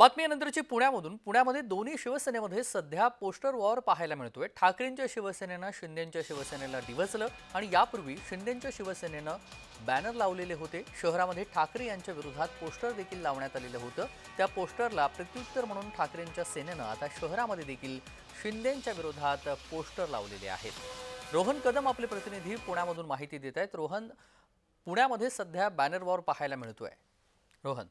बातमीनंतरची पुण्यामधून. पुण्यामध्ये दोन्ही शिवसेनेमध्ये सध्या पोस्टर वॉर पाहायला मिळतोय. ठाकरेंच्या शिवसेनेनं शिंदेच्या शिवसेनेला डिवचलं आणि यापूर्वी शिंदेच्या शिवसेनेनं बॅनर लावलेले होते. शहरामध्ये ठाकरे यांच्या विरोधात पोस्टर देखील लावण्यात आलेलं होतं. त्या पोस्टरला प्रत्युत्तर म्हणून ठाकरेंच्या सेनेनं आता शहरामध्ये देखील शिंदेच्या विरोधात पोस्टर लावलेले आहेत. रोहन कदम आपले प्रतिनिधी पुण्यामधून माहिती देत आहेत. रोहन पुण्यामध्ये सध्या बॅनर वॉर पाहायला मिळतोय. रोहन.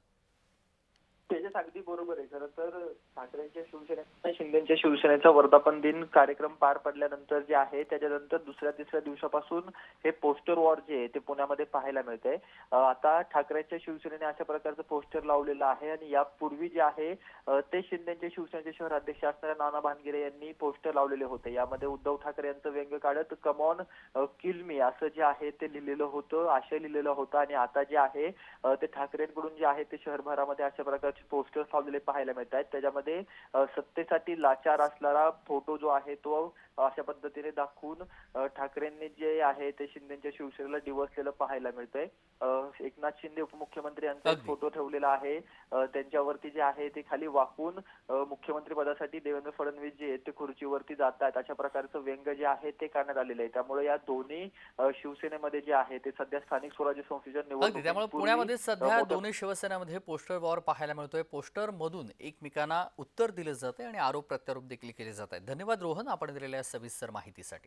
तेजस अगदी बरोबर आहे. खरं तर ठाकरेंच्या शिवसेनेचा शिंदेच्या शिवसेनेचा वर्धापन दिन कार्यक्रम पार पडल्यानंतर जे आहे त्याच्यानंतर दुसऱ्या तिसऱ्या दिवसापासून हे पोस्टर वॉर जे आहे ते पुण्यामध्ये पाहायला मिळते आता ठाकरेंच्या शिवसेनेने अशा प्रकारचं पोस्टर लावलेलं आहे आणि यापूर्वी जे आहे ते शिंदेचे शिवसेनेचे शहर अध्यक्ष असणाऱ्या नाना भानगिरे यांनी पोस्टर लावलेले होते. यामध्ये उद्धव ठाकरे यांचं व्यंग काढत कमॉन किल मी असं जे आहे ते लिहिलेलं होतं आशय लिहिलेलं होतं. आणि आता जे आहे ते ठाकरेंकडून जे आहे ते शहरभरामध्ये अशा प्रकारचे पोस्टर्स लावलेले पाहायला मिळत आहेत त्याच्यामध्ये सत्तेसाठी लाचार असणारा फोटो जो आहे तो अशा पद्धतीने दाखवून ठाकरेंनी जे आहे ते शिंदेच्या शिवसेनेला डिवसलेलं पाहायला मिळतंय. एकनाथ शिंदे उपमुख्यमंत्री यांचा. फोटो ठेवलेला आहे. त्यांच्यावरती जे आहे ते खाली वाकून मुख्यमंत्री पदासाठी देवेंद्र फडणवीस जे आहेत ते खुर्चीवरती जात आहेत. अशा प्रकारचं व्यंग जे आहे ते करण्यात आलेलं आहे. त्यामुळे या दोन्ही शिवसेनेमध्ये जे आहे ते सध्या स्थानिक स्वराज्य संस्थेच्या अगदी. त्यामुळे पुण्यामध्ये सध्या दोन्ही शिवसेनामध्ये पोस्टर वॉर पाहायला मिळतोय. पोस्टर मधून एकमेकांना उत्तर दिलं जाते आणि आरोप प्रत्यारोप देखील केले जात आहेत. धन्यवाद रोहन आपण दिलेल्या सविस्तर माहितीसाठी.